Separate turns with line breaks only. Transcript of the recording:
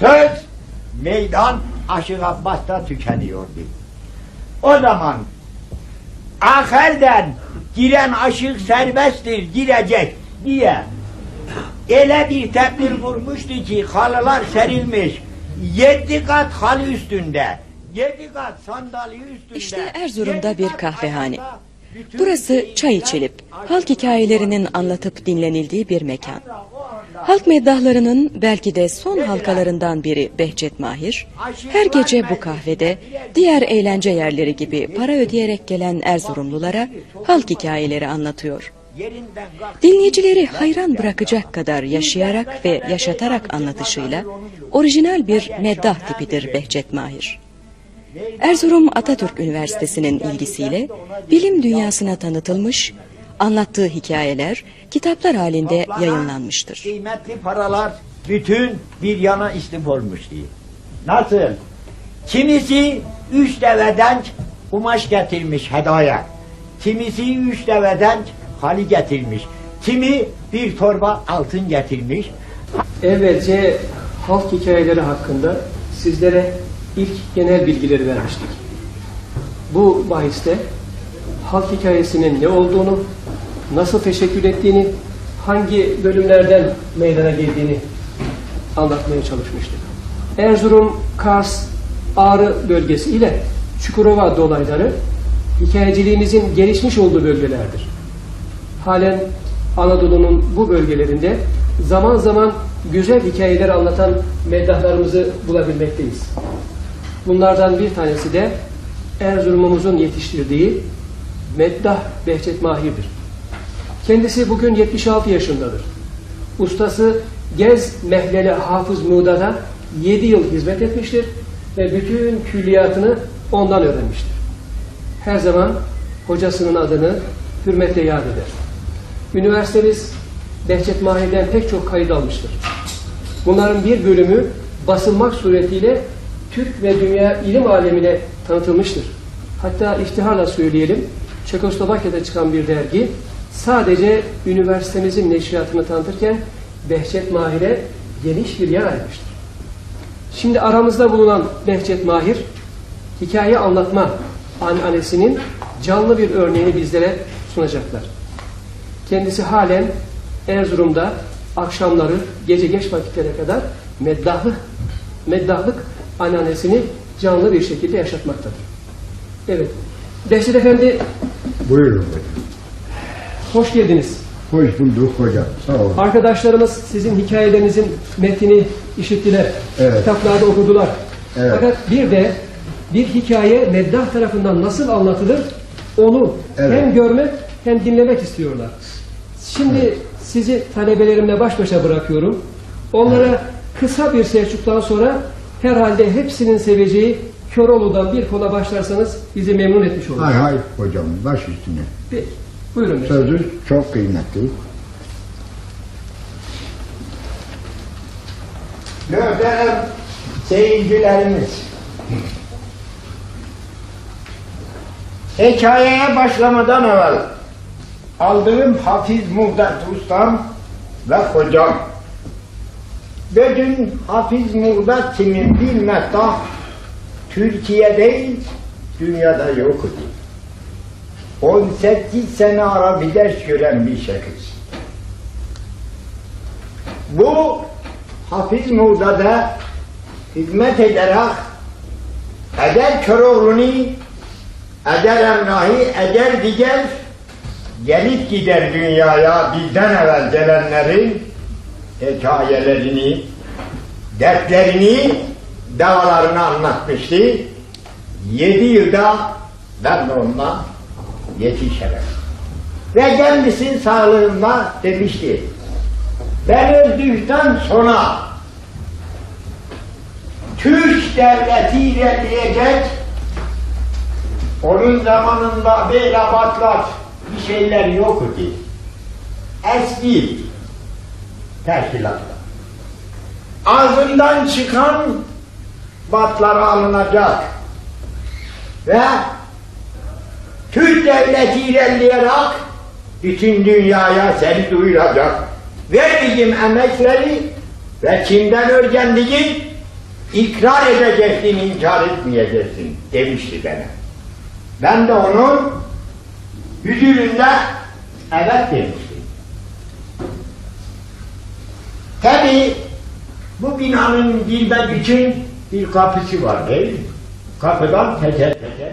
söz meydan Aşık Abbas'ta tükeniyordu. O zaman aherden giren aşık serbesttir girecek diye ele bir tedbir kurmuştu ki halılar serilmiş. Yedi kat halı üstünde. Yedi kat sandalye üstünde.
İşte Erzurum'da bir kahvehane. Burası çay içilip halk hikayelerinin anlatıp dinlenildiği bir mekan. Halk meddahlarının belki de son halkalarından biri Behçet Mahir, her gece bu kahvede diğer eğlence yerleri gibi para ödeyerek gelen Erzurumlulara halk hikayeleri anlatıyor. Dinleyicileri hayran bırakacak kadar yaşayarak ve yaşatarak anlatışıyla orijinal bir meddah tipidir Behçet Mahir. Erzurum Atatürk Üniversitesi'nin ilgisiyle bilim dünyasına tanıtılmış, anlattığı hikayeler kitaplar halinde yayınlanmıştır.
Kıymetli paralar bütün bir yana istif olmuştu. Nasıl? Kimisi üç deveden kumaş getirmiş hedaya. Kimisi üç deveden hali getirmiş. Kimi bir torba altın getirmiş.
Evvelce halk hikayeleri hakkında sizlere ilk genel bilgileri vermiştik. Bu bahiste halk hikayesinin ne olduğunu, nasıl teşekkür ettiğini, hangi bölümlerden meydana geldiğini anlatmaya çalışmıştık. Erzurum, Kars, Ağrı bölgesi ile Çukurova dolayları hikayeciliğimizin gelişmiş olduğu bölgelerdir. Halen Anadolu'nun bu bölgelerinde zaman zaman güzel hikayeler anlatan meddahlarımızı bulabilmekteyiz. Bunlardan bir tanesi de Erzurum'umuzun yetiştirdiği Meddah Behçet Mahir'dir. Kendisi bugün 76 yaşındadır. Ustası Gez Mehleli Hafız Muğda'da 7 yıl hizmet etmiştir ve bütün külliyatını ondan öğrenmiştir. Her zaman hocasının adını hürmetle yad eder. Üniversitemiz Behçet Mahir'den pek çok kayıt almıştır. Bunların bir bölümü basılmak suretiyle Türk ve dünya ilim alemine tanıtılmıştır. Hatta iftiharla söyleyelim, Çekoslovakya'da çıkan bir dergi sadece üniversitemizin neşriyatını tanıtırken Behçet Mahir'e geniş bir yer ayırmıştır. Şimdi aramızda bulunan Behçet Mahir, hikaye anlatma annesinin canlı bir örneğini bizlere sunacaklar. Kendisi halen Erzurum'da akşamları gece geç vakitlere kadar meddahlık, meddahlık anneannesini canlı bir şekilde yaşatmaktadır. Evet. Behçet Efendi
Buyurun
hoş geldiniz.
Hoş bulduk hocam. Sağ olun.
Arkadaşlarımız sizin hikayelerinizin metnini işittiler.
Evet.
Kitaplarda okudular.
Evet.
Fakat bir de bir hikaye meddah tarafından nasıl anlatılır onu
Evet.
hem görmek hem dinlemek istiyorlar. Şimdi sizi talebelerimle baş başa bırakıyorum. Onlara kısa bir Selçuk'tan sonra herhalde hepsinin seveceği Köroğlu'dan bir kola başlarsanız bizi memnun etmiş olur.
Hay hay hocam baş üstüne.
Peki, Buyurun.
Sözü çok kıymetli.
Muhterem seyircilerimiz. Hikayeye başlamadan evvel aldığım Hafiz Muhdet Ustam ve hocam. Bugün Hafiz Muhdet'in bir mektah Türkiye değil, dünyada yok idi. 18 sene Arabi ders gören bir şahıs. Bu Hafiz Muğda'da hizmet ederek eder Köroğlu'nu eder Emrahi eder diğer gelip gider dünyaya bizden evvel gelenlerin hikayelerini dertlerini davalarını anlatmıştı. Yedi yılda ben de onunla yetişemem. Ve kendisinin sağlığında demişti. Ben öldükten sonra Türk devleti ilerleyecek. Onun zamanında böyle batlar bir şeyler yok idi. Eski teşkilatlar. Ağzından çıkan batları alınacak. Ve Türk devleti ilerleyerek bütün dünyaya seni duyuracak. Verdiğim emekleri ve kimden öğrendiği ikrar edeceksin, inkar etmeyeceksin demişti bana. Ben de onun huzurunda evet demiştim. Tabi bu binanın girmek için bir kapısı var değil mi? Kapıdan teker teker